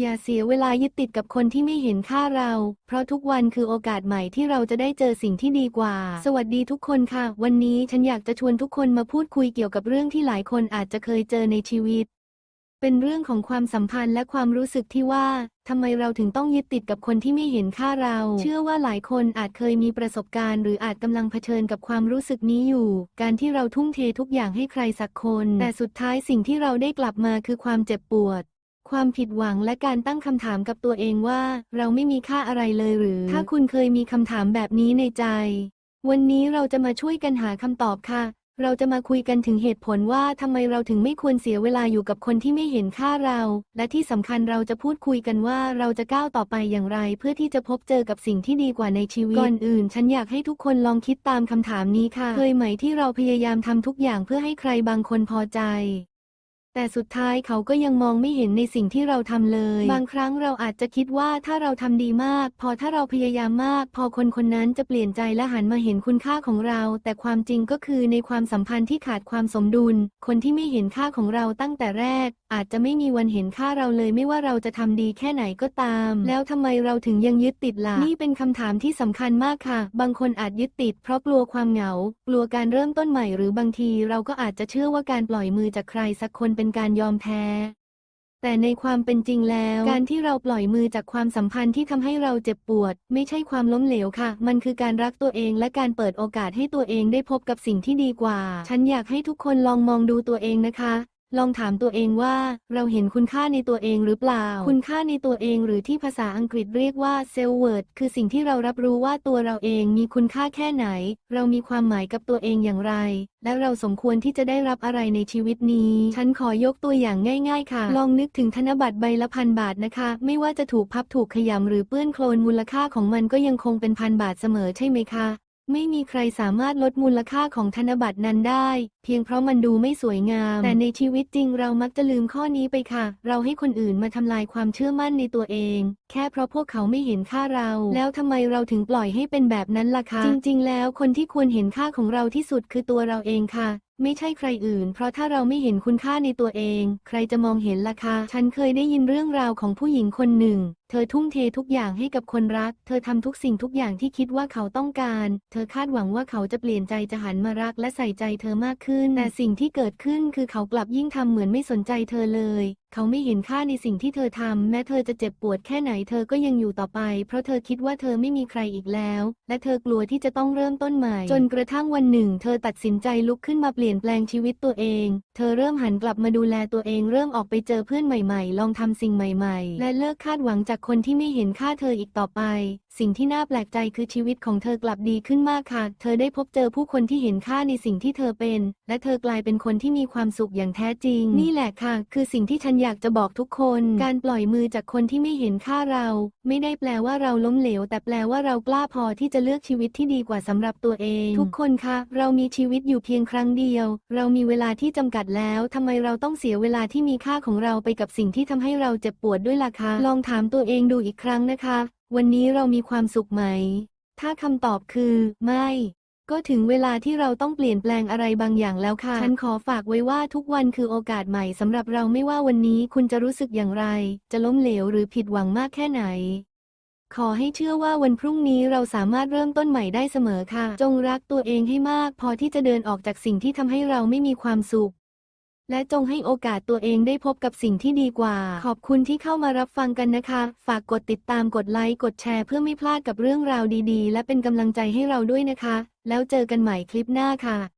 อย่าเสียเวลายึดติดกับคนที่ไม่เห็นค่าเรา เพราะทุกวันคือโอกาสใหม่ที่เราจะได้เจอสิ่งที่ดีกว่า สวัสดีทุกคนค่ะ วันนี้ฉันอยากจะชวนทุกคนมาพูดคุยเกี่ยวกับเรื่องที่หลายคนอาจจะเคยเจอในชีวิต เป็นเรื่องของความสัมพันธ์และความรู้สึกที่ว่าทำไมเราถึงต้องยึดติดกับคนที่ไม่เห็นค่าเรา เชื่อว่าหลายคนอาจเคยมีประสบการณ์ หรืออาจกำลังเผชิญกับความรู้สึกนี้อยู่ การที่เราทุ่มเททุกอย่างให้ใครสักคน แต่สุดท้ายสิ่งที่เราได้กลับมาคือความเจ็บปวด ความผิดหวังและการตั้งคำถามกับตัวเองว่า เราไม่มีค่าอะไรเลยหรือ ถ้าคุณเคยมีคำถามแบบนี้ในใจ วันนี้เราจะมาช่วยกันหาคำตอบค่ะ เราจะมาคุยกันถึงเหตุผลว่าทำไมเราถึงไม่ควรเสียเวลาอยู่กับคนที่ไม่เห็นค่าเรา และที่สำคัญเราจะพูดคุยกันว่าเราจะก้าวต่อไปอย่างไร เพื่อที่จะพบเจอกับสิ่งที่ดีกว่าในชีวิตก่อนอื่น ฉันอยากให้ทุกคนลองคิดตามคำถามนี้ค่ะ เคยไหมที่เราพยายามทำทุกอย่างเพื่อให้ใครบางคนพอใจ แต่สุดท้ายเขาก็ยังมองไม่เห็นในสิ่งที่เราทำเลย บางครั้งเราอาจจะคิดว่าถ้าเราทำดีมาก พอถ้าเราพยายามมาก พอคนคนนั้นจะเปลี่ยนใจและหันมาเห็นคุณค่าของเรา แต่ความจริงก็คือในความสัมพันธ์ที่ขาดความสมดุล คนที่ไม่เห็นค่าของเราตั้งแต่แรก อาจจะไม่มีวันเห็นค่าเราเลยไม่ว่าเราจะทำดีแค่ไหนก็ตาม แล้วทำไมเราถึงยังยึดติดล่ะนี่เป็นคำถามที่สำคัญมากค่ะ บางคนอาจยึดติด เพราะกลัวความเหงา กลัวการเริ่มต้นใหม่ หรือบางทีเราก็อาจจะเชื่อว่าการปล่อยมือจากใครสักคนเป็นการยอมแพ้ แต่ในความเป็นจริงแล้ว การที่เราปล่อยมือจากความสัมพันธ์ที่ทำให้เราเจ็บปวด ไม่ใช่ความล้มเหลวค่ะ มันคือการรักตัวเองและการเปิดโอกาสให้ตัวเองได้พบกับสิ่งที่ดีกว่า ฉันอยากให้ทุกคนลองมองดูตัวเองนะคะ ลองถามตัวเองว่าเราเห็นคุณค่าในตัวเองหรือเปล่า คุณค่าในตัวเองหรือที่ภาษาอังกฤษเรียกว่า self worth คือสิ่งที่เรารับรู้ว่าตัวเราเองมีคุณค่าแค่ไหน เรามีความหมายกับตัวเองอย่างไร และเราสมควรที่จะได้รับอะไรในชีวิตนี้ ฉันขอยกตัวอย่างง่าย ๆ ค่ะ ลองนึกถึงธนบัตรใบละพันบาทนะคะ ไม่ว่าจะถูกพับถูกขยำหรือเปื้อนโคลนมูลค่าของมันก็ยังคงเป็นพันบาทเสมอใช่ไหมคะ ไม่มีใครสามารถลดมูลค่าของธนบัตรนั้นได้ เพียงเพราะมันดูไม่สวยงาม แต่ในชีวิตจริงเรามักจะลืมข้อนี้ไปค่ะ เราให้คนอื่นมาทำลายความเชื่อมั่นในตัวเอง แค่เพราะพวกเขาไม่เห็นค่าเรา แล้วทำไมเราถึงปล่อยให้เป็นแบบนั้นล่ะคะจริง ๆ แล้วคนที่ควรเห็นค่าของเราที่สุดคือตัวเราเองค่ะไม่ใช่ใครอื่น เพราะถ้าเราไม่เห็นคุณค่าในตัวเอง ใครจะมองเห็นล่ะคะ ฉันเคยได้ยินเรื่องราวของผู้หญิงคนหนึ่ง เธอทุ่มเททุกอย่างให้กับคนรัก เธอทำทุกสิ่งทุกอย่างที่คิดว่าเขาต้องการ เธอคาดหวังว่าเขาจะเปลี่ยนใจจะหันมารักและใส่ใจเธอมากขึ้น แต่สิ่งที่เกิดขึ้นคือเขากลับยิ่งทำเหมือนไม่สนใจเธอเลย เขาไม่เห็นค่าในสิ่งที่เธอทำแม้เธอจะเจ็บปวดแค่ไหนเธอก็ยังอยู่ต่อไป เพราะเธอคิดว่าเธอไม่มีใครอีกแล้ว และเธอกลัวที่จะต้องเริ่มต้นใหม่ จนกระทั่งวันหนึ่ง เธอตัดสินใจลุกขึ้นมาเปลี่ยนแปลงชีวิตตัวเอง เธอเริ่มหันกลับมาดูแลตัวเองเริ่มออกไปเจอเพื่อนใหม่ ๆ ลองทำสิ่งใหม่ ๆ และเลิกคาดหวังจากคนที่ไม่เห็นค่าเธออีกต่อไป สิ่งที่น่าแปลกใจคือชีวิตของเธอกลับดีขึ้นมากค่ะ เธอได้พบเจอผู้คนที่เห็นค่าในสิ่งที่เธอเป็น และเธอกลายเป็นคนที่มีความสุขอย่างแท้จริง นี่แหละค่ะ คือสิ่งที่ฉันอยากจะบอกทุกคน การปล่อยมือจากคนที่ไม่เห็นค่าเรา ไม่ได้แปลว่าเราล้มเหลว แต่แปลว่าเรากล้าพอที่จะเลือกชีวิตที่ดีกว่าสำหรับตัวเอง ทุกคนคะเรามีชีวิตอยู่เพียงครั้งเดียว เรามีเวลาที่จำกัดแล้วทำไมเราต้องเสียเวลาที่มีค่าของเราไปกับสิ่งที่ทำให้เราเจ็บปวดด้วยล่ะคะลองถามตัวเองดูอีกครั้งนะคะ วันนี้เรามีความสุขไหม ถ้าคำตอบคือ ไม่ ก็ถึงเวลาที่เราต้องเปลี่ยนแปลงอะไรบางอย่างแล้วค่ะ ฉันขอฝากไว้ว่าทุกวันคือโอกาสใหม่สำหรับเราไม่ว่าวันนี้คุณจะรู้สึกอย่างไร จะล้มเหลวหรือผิดหวังมากแค่ไหน ขอให้เชื่อว่าวันพรุ่งนี้เราสามารถเริ่มต้นใหม่ได้เสมอค่ะ จงรักตัวเองให้มาก พอที่จะเดินออกจากสิ่งที่ทำให้เราไม่มีความสุข และจงให้โอกาสตัวเองได้พบกับสิ่งที่ดีกว่า ขอบคุณที่เข้ามารับฟังกันนะคะ ฝากกดติดตามกดไลค์กดแชร์เพื่อไม่พลาดกับเรื่องราวดีๆ และเป็นกำลังใจให้เราด้วยนะคะ แล้วเจอกันใหม่คลิปหน้าค่ะ